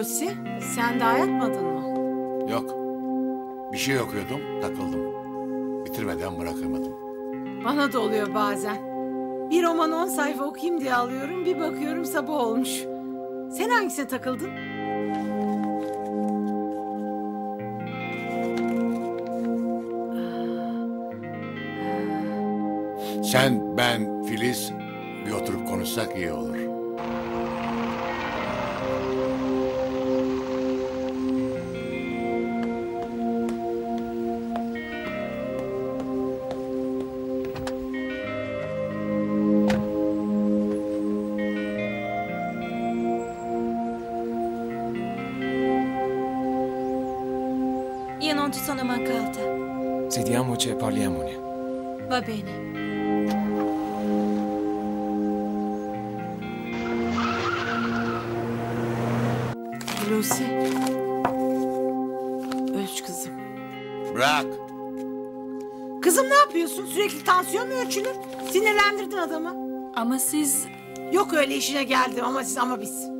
Hulusi sen daha yatmadın mı? Yok. Bir şey okuyordum, takıldım. Bitirmeden bırakamadım. Bana da oluyor bazen. Bir roman on sayfa okuyayım diye alıyorum. Bir bakıyorum sabah olmuş. Sen hangisine takıldın? Sen, ben, Filiz bir oturup konuşsak iyi olur. Non ci sono mancata. Sediamoci e parliamone. Va bene. Hulusi. Ölç kızım. Bırak. Kızım ne yapıyorsun? Sürekli tansiyon mu ölçülür? Sinirlendirdin adamı. Ama siz... Yok öyle işine geldim ama siz ama biz.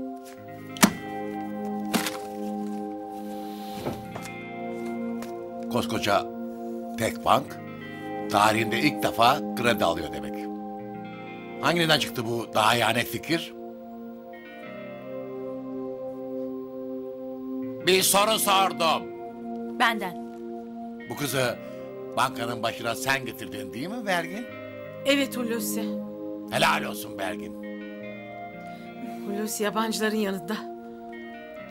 Koskoca tek bank tarihinde ilk defa kredi alıyor demek. Hanginden çıktı bu daha yani fikir? Bir soru sordum. Benden. Bu kızı bankanın başına sen getirdin değil mi Bergin? Evet Hulusi. Helal olsun Bergin. Hulusi yabancıların yanında.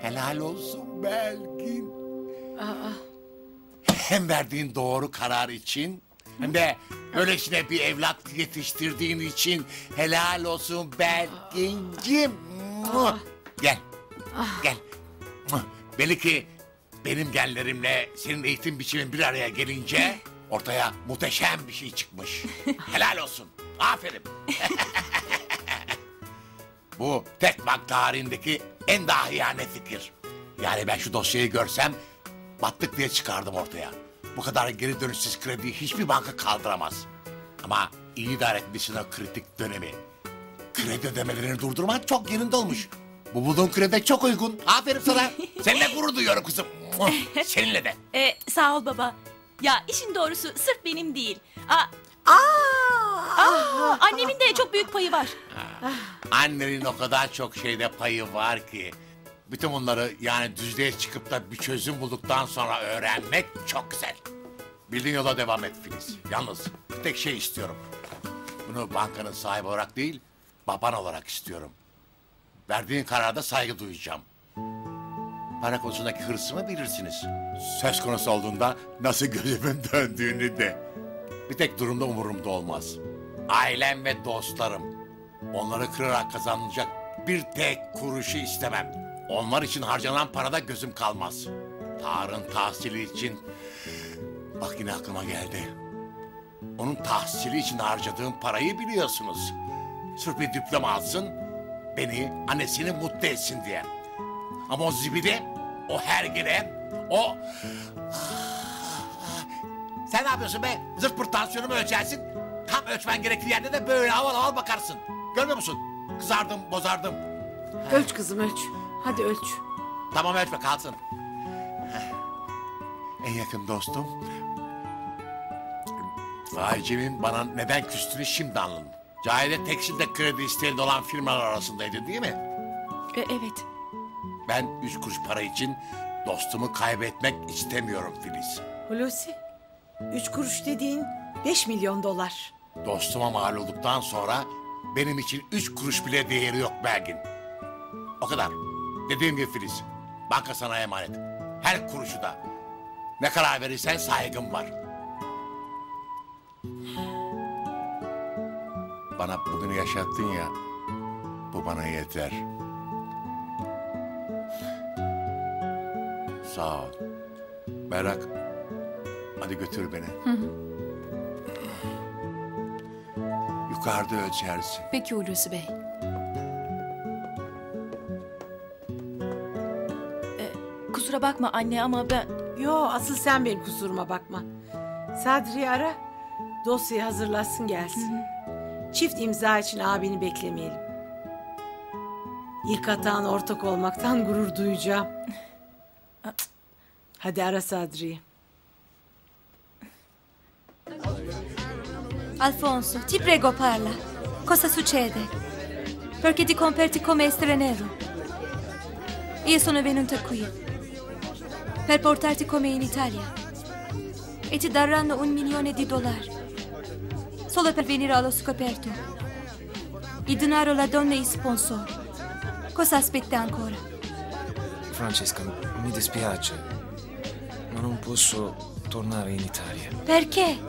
Helal olsun Belgin. Aa, Hem verdiğin doğru karar için hem de böylesine bir evlat yetiştirdiğin için helal olsun Belgincim. Muah. Gel. Gel. Muah. Belli ki benim genlerimle senin eğitim biçimin bir araya gelince ortaya muhteşem bir şey çıkmış. Helal olsun. Aferin. Bu tek bank tarihindeki en dahiyane fikir. Yani ben şu dosyayı görsem battık diye çıkardım ortaya. Bu kadar geri dönüşsüz krediyi hiçbir banka kaldıramaz. Ama iyi idare etmişsin o kritik dönemi. Kredi ödemelerini durdurman çok yerinde olmuş. Bu bulduğun kredi çok uygun. Aferin sana. Seninle gurur duyuyorum kızım. Seninle de. E, sağ ol baba. Ya işin doğrusu sırf benim değil. Aa, Aa! aa, annemin de çok büyük payı var. Annenin o kadar çok şeyde payı var ki. Bütün bunları yani düzlüğe çıkıp da bir çözüm bulduktan sonra öğrenmek çok güzel. Bildiğin yola devam et Filiz. Yalnız bir tek şey istiyorum. Bunu bankanın sahibi olarak değil, baban olarak istiyorum. Verdiğin kararda saygı duyacağım. Para konusundaki hırsımı bilirsiniz. Söz konusu olduğunda nasıl gözümün döndüğünü de. Bir tek durumda umurumda olmaz. Ailem ve dostlarım. Onları kırarak kazanılacak bir tek kuruşu istemem. Onlar için harcanan parada gözüm kalmaz. Tarık'ın tahsili için... Bak yine aklıma geldi. Onun tahsili için harcadığım parayı biliyorsunuz. Sırf bir diploma alsın, beni, annesini mutlu etsin diye. Ama o zibidi, o hergire, o... Sen ne yapıyorsun be? Zırt pırt tansiyonumu ölçersin. Tam ölçmen gerektiği yerde de böyle havalı havalı bakarsın. Görmüyor musun? Kızardım, bozardım. Ölç kızım ölç. Hadi ölç. Tamam ölçme kalsın. En yakın dostum... Fahice'nin bana neden küstüğünü şimdi anladım. Cahide tekstilde kredi isteğinde olan firmalar arasındaydı değil mi? E, evet. Ben üç kuruş para için dostumu kaybetmek istemiyorum Filiz. Hulusi. Üç kuruş dediğin beş milyon dolar. Dostuma mal olduktan sonra benim için üç kuruş bile değeri yok Belgin. O kadar. Dediğim gibi Filiz, banka sana emanet. Her kuruşu da. Ne karar verirsen saygım var. Bana bugünü yaşattın ya, bu bana yeter. Sağ ol. Berrak, hadi götür beni. Yukarıda ölçersin. Peki Hulusi Bey. Kusura bakma anne ama ben... Yo asıl sen benim kusuruma bakma. Sadri'yi ara. Dosyayı hazırlasın gelsin. Çift imza için abini beklemeyelim. İlk hatağın ortak olmaktan gurur duyacağım. Hadi ara Sadri'yi. Alfonso, ti prego parla. Cosa succede? Perché ti comporti come straniero? Io sono venuta qui per portarti come in Italia e ti daranno un milione di dollari solo per venire allo scoperto. Il denaro, la donna e il sponsor. Cosa aspetti ancora? Francesca, mi dispiace, ma non posso tornare in Italia. Perché?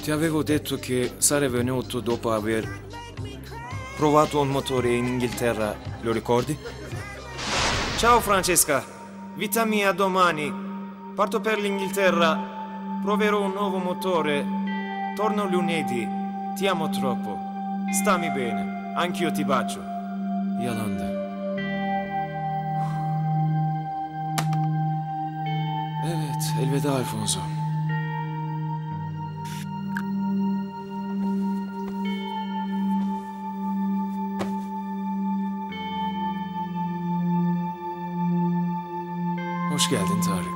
Ti avevo detto che sarei venuto dopo aver provato un motore in Inghilterra, lo ricordi? Ciao Francesca, vita mia domani. Parto per l'Inghilterra, proverò un nuovo motore. Torno lunedì. Ti amo troppo. Stammi bene, anch'io ti bacio. Yolanda. Evet, elveda Alfonso.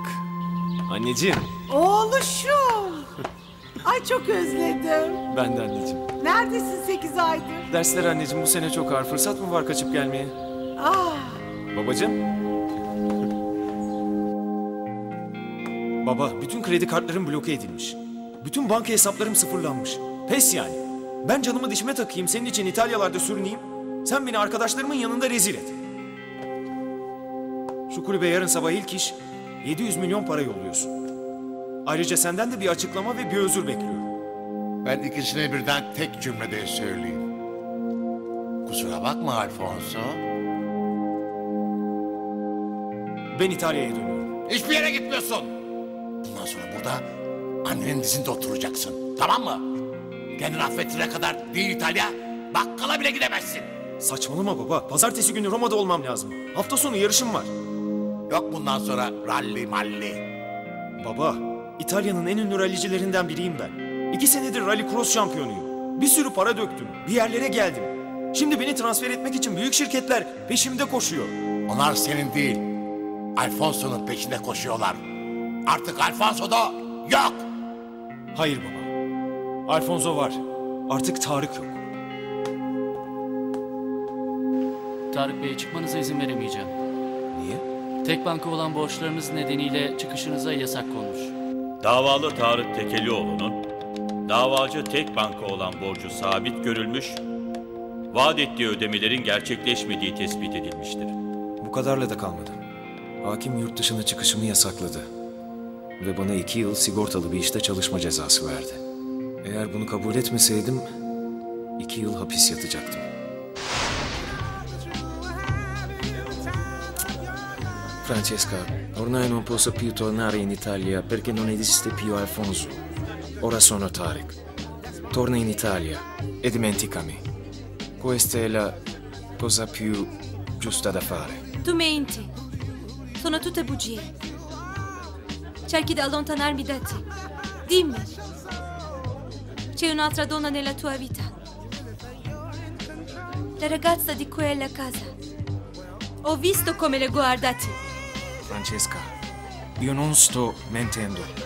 Tarık. Anneciğim. Oğluşum. Ay çok özledim. Ben de anneciğim. Neredesin sekiz aydır? Dersler anneciğim bu sene çok ağır. Fırsat mı var kaçıp gelmeye? Ah, Babacığım. Baba, bütün kredi kartlarım bloke edilmiş. Bütün banka hesaplarım sıfırlanmış. Pes yani. Ben canımı dişime takayım, senin için İtalyalarda sürüneyim. Sen beni arkadaşlarımın yanında rezil et. Şu kulübe yarın sabah ilk iş 700 milyon para yolluyorsun. Ayrıca senden de bir açıklama ve bir özür bekliyorum. Ben ikisini birden tek cümlede söyleyeyim. Kusura bakma Alfonso. Ben İtalya'ya dönüyorum. Hiçbir yere gitmiyorsun. Bundan sonra burada annenin dizinde oturacaksın. Tamam mı? Kendini affettirene kadar değil İtalya, bakkala bile gidemezsin. Saçmalama baba. Pazartesi günü Roma'da olmam lazım. Hafta sonu yarışım var. Yok bundan sonra ralli malli. Baba, İtalya'nın en ünlü rallicilerinden biriyim ben. İki senedir rally cross şampiyonuyum. Bir sürü para döktüm, bir yerlere geldim. Şimdi beni transfer etmek için büyük şirketler peşimde koşuyor. Onlar senin değil, Alfonso'nun peşinde koşuyorlar. Artık Alfonso da yok. Hayır baba. Alfonso var. Artık Tarık yok. Tarık Bey çıkmanıza izin veremeyeceğim. Niye? Tek banka olan borçlarınız nedeniyle çıkışınıza yasak konmuş. Davalı Tarık Tekelioğlu'nun davacı tek banka olan borcu sabit görülmüş, vaat ettiği ödemelerin gerçekleşmediği tespit edilmiştir. Bu kadarla da kalmadı. Hakim yurt dışına çıkışımı yasakladı. Ve bana iki yıl sigortalı bir işte çalışma cezası verdi. Eğer bunu kabul etmeseydim iki yıl hapis yatacaktım. Francesca, ormai non posso più tornare in Italia perché non esiste più Alfonso. Ora sono Tarek. Torna in Italia e dimenticami. Questa è la cosa più giusta da fare. Tu menti. Sono tutte bugie. Cerchi di allontanarmi da te. Dimmi. C'è un'altra donna nella tua vita. La ragazza di quella casa. Ho visto come le guardati. Francesca, io non sto mentendo.